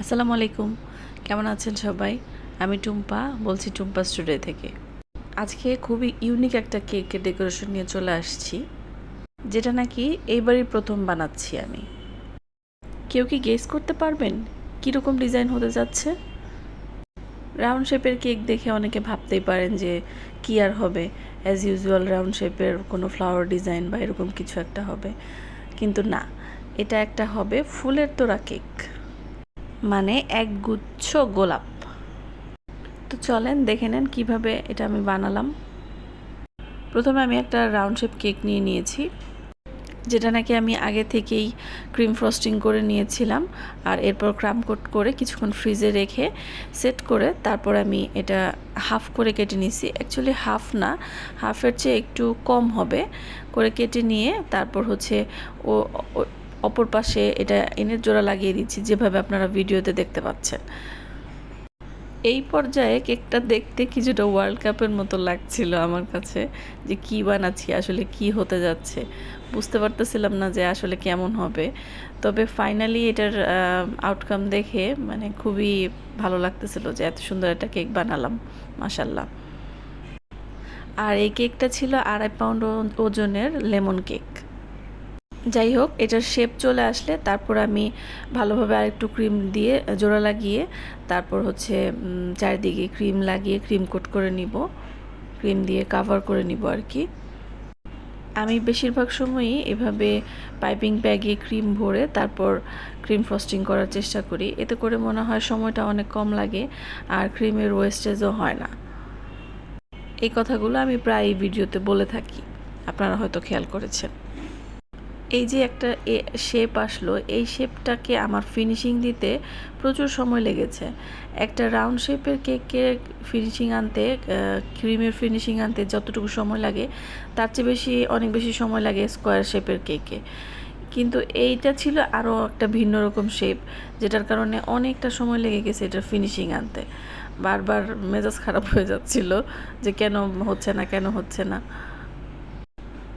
আসসালামু আলাইকুম। কেমন আছেন সবাই? আমি টুম্পা, বলছি টুম্পা স্টুডিও থেকে। আজকে খুবই ইউনিক একটা কেকের ডেকোরেশন নিয়ে চলে আসছি, যেটা নাকি এইবারই প্রথম বানাচ্ছি আমি। কেউ কি গেস করতে পারবেন? কীরকম ডিজাইন হতে যাচ্ছে? রাউন্ড শেপের কেক দেখে অনেকে ভাবতেই পারেন যে কী আর হবে। অ্যাজ ইউজুয়াল রাউন্ড শেপের কোনো ফ্লাওয়ার ডিজাইন বা এরকম কিছু একটা হবে। কিন্তু না, এটা একটা হবে ফুলের তোড়া কেক মানে এক গুচ্ছ গোলাপ। তো চলেন দেখে নেন কীভাবে এটা আমি বানালাম। প্রথমে আমি একটা রাউন্ড শেপ কেক নিয়ে নিয়েছি, যেটা নাকি আমি আগে থেকেই ক্রিম ফ্রস্টিং করে নিয়েছিলাম আর এরপর ক্রাম কোট করে কিছুক্ষণ ফ্রিজে রেখে সেট করে তারপর আমি এটা হাফ করে কেটে নিয়েছি। অ্যাকচুয়ালি হাফ না, হাফের চেয়ে একটু কম হবে। করে কেটে নিয়ে তারপর হচ্ছে ও অপর পাশে এটা এনের জোড়া লাগিয়ে দিচ্ছি, যেভাবে আপনারা ভিডিওতে দেখতে পাচ্ছেন। এই পর্যায়ে কেকটা দেখতে কিছুটা ওয়ার্ল্ড কাপের মতো লাগছিল আমার কাছে, যে কি বানাচ্ছি, আসলে কি হতে যাচ্ছে। বুঝতে পারতেছিলাম না যে আসলে কেমন হবে। তবে ফাইনালি এটার আউটকাম দেখে মানে খুবই ভালো লাগতেছিল যে এত সুন্দর একটা কেক বানালাম মাসাল্লাহ আর এই কেকটা ছিল আড়াই পাউন্ড ওজনের লেমন কেক। যাই হোক, এটার শেপ চলে আসলে, তারপর আমি ভালোভাবে আরেকটু ক্রিম দিয়ে, জোড়া লাগিয়ে, তারপর হচ্ছে চারিদিকে ক্রিম লাগিয়ে ক্রিম কোট করে নিব। ক্রিম দিয়ে কাভার করে নিব আর কি। আমি বেশিরভাগ সময়ই এভাবে পাইপিং ব্যাগে ক্রিম ভরে, তারপর ক্রিম ফ্রস্টিং করার চেষ্টা করি। এতে করে মনে হয় সময়টা অনেক কম লাগে, আর ক্রিমের ওয়েস্টেজও হয় না। এই কথাগুলো আমি প্রায় ভিডিওতে বলে থাকি। আপনারা হয়তো খেয়াল করেছেন। এই যে একটা শেপ আসলো, এই শেপটাকে আমার ফিনিশিং দিতে প্রচুর সময় লেগেছে। একটা রাউন্ড শেপের কেকে ফিনিশিং আনতে ক্রিমের ফিনিশিং আনতে যতটুকু সময় লাগে, তার চেয়ে বেশি, অনেক বেশি সময় লাগে স্কোয়ার শেপের কেকে কিন্তু এইটা ছিল আরও একটা ভিন্ন রকম শেপ যেটার কারণে অনেকটা সময় লেগে গেছে এটার ফিনিশিং আনতে। বারবার মেজাজ খারাপ হয়ে যাচ্ছিল যে কেন হচ্ছে না, কেন হচ্ছে না।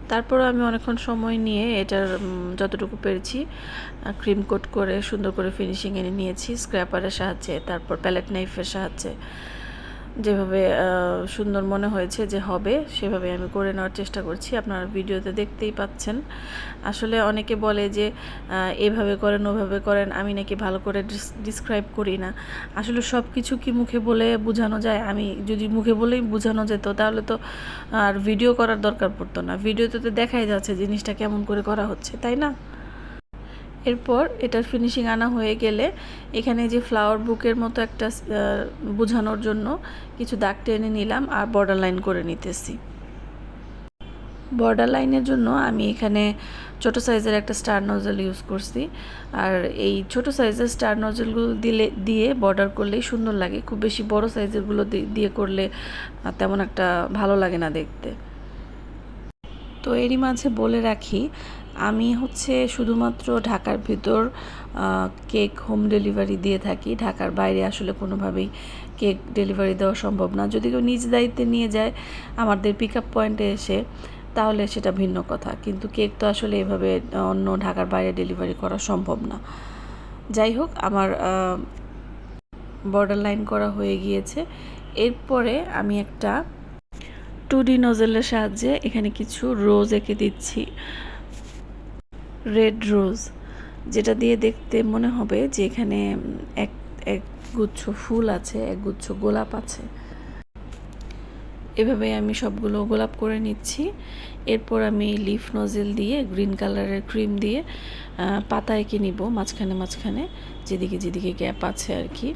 তারপর আমি অনেকক্ষণ সময় নিয়ে এটার যতটুকু পেরেছি ক্রিম কোট করে সুন্দর করে ফিনিশিং এনে নিয়েছি স্ক্র্যাপারের সাহায্যে, তারপর প্যালেট নাইফের সাহায্যে। যেভাবে সুন্দর মনে হয়েছে যে হবে সেভাবে আমি করে নেওয়ার চেষ্টা করছি। আপনারা ভিডিওতে দেখতেই পাচ্ছেন। আসলে অনেকে বলে যে এভাবে করেন, ওভাবে করেন, আমি নাকি ভালো করে ডিসক্রাইব করি না। আসলে সব কিছু কি মুখে বলে বোঝানো যায়? আমি যদি মুখে বলেই বোঝানো যেত, তাহলে তো, আর ভিডিও করার দরকার পড়তো না। ভিডিওতে তো দেখাই যাচ্ছে জিনিসটা কেমন করে করা হচ্ছে, তাই না? এরপর এটার ফিনিশিং আনা হয়ে গেলে এখানে যে ফ্লাওয়ার বুকের মতো একটা বোঝানোর জন্য কিছু দাগ টেনে নিলাম আর বর্ডার লাইন করে নিতেছি। বর্ডার লাইনের জন্য আমি এখানে ছোট সাইজের একটা স্টার নজল ইউজ করছি। আর এই ছোট সাইজের স্টার নজলগুলো দিলে, দিয়ে বর্ডার করলেই সুন্দর লাগে। খুব বেশি বড় সাইজেরগুলো দিয়ে করলে তেমন একটা ভালো লাগে না দেখতে। তো এরই মাঝে বলে রাখি, আমি হচ্ছে শুধুমাত্র ঢাকার ভিতর কেক হোম ডেলিভারি দিয়ে থাকি। ঢাকার বাইরে আসলে কোনোভাবেই কেক ডেলিভারি দেওয়া সম্ভব না। যদি কেউ নিজ দায়িত্বে নিয়ে যায় আমাদের পিক আপ পয়েন্টে এসে, তাহলে সেটা ভিন্ন কথা। কিন্তু কেক তো আসলে এভাবে অন্য ঢাকার বাইরে ডেলিভারি করা সম্ভব না। যাই হোক, আমার বর্ডার লাইন করা হয়ে গিয়েছে। এরপরে আমি একটা টু ডি নজেলের সাহায্যে এখানে কিছু রোজ এঁকে দিচ্ছি। রেড রোজ, যেটা দিয়ে দেখতে মনে হবে যে এখানে এক এক গুচ্ছ ফুল আছে, এক গুচ্ছ গোলাপ আছে। এভাবে আমি সবগুলো গোলাপ করে নিচ্ছি। এরপর আমি লিফ নজেল দিয়ে, গ্রিন কালারের ক্রিম দিয়ে পাতা এঁকে নিব মাঝখানে মাঝখানে, যেদিকে যেদিকে গ্যাপ আছে আর কি।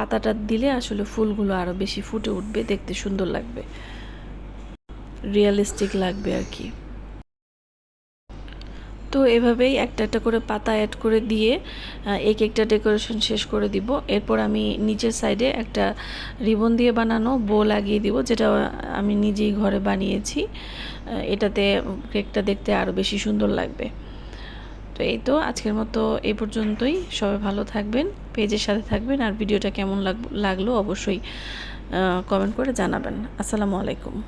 পাতাটা দিলে আসলে ফুলগুলো আরও বেশি ফুটে উঠবে, দেখতে সুন্দর লাগবে। রিয়েলিস্টিক লাগবে আর কি। তো এভাবেই একটা একটা করে পাতা অ্যাড করে দিয়ে এই কেকটা ডেকোরেশন শেষ করে দিব। এরপর আমি নিচের সাইডে একটা রিবন দিয়ে বানানো বো লাগিয়ে দিব, যেটা আমি নিজেই ঘরে বানিয়েছি। এটাতে কেকটা দেখতে আরও বেশি সুন্দর লাগবে। তো এই তো, আজকের মতো এ পর্যন্তই। সবাই ভালো থাকবেন, পেজের সাথে থাকবেন, আর ভিডিওটা কেমন লাগ- লাগল অবশ্যই কমেন্ট করে জানাবেন। আসসালামু আলাইকুম।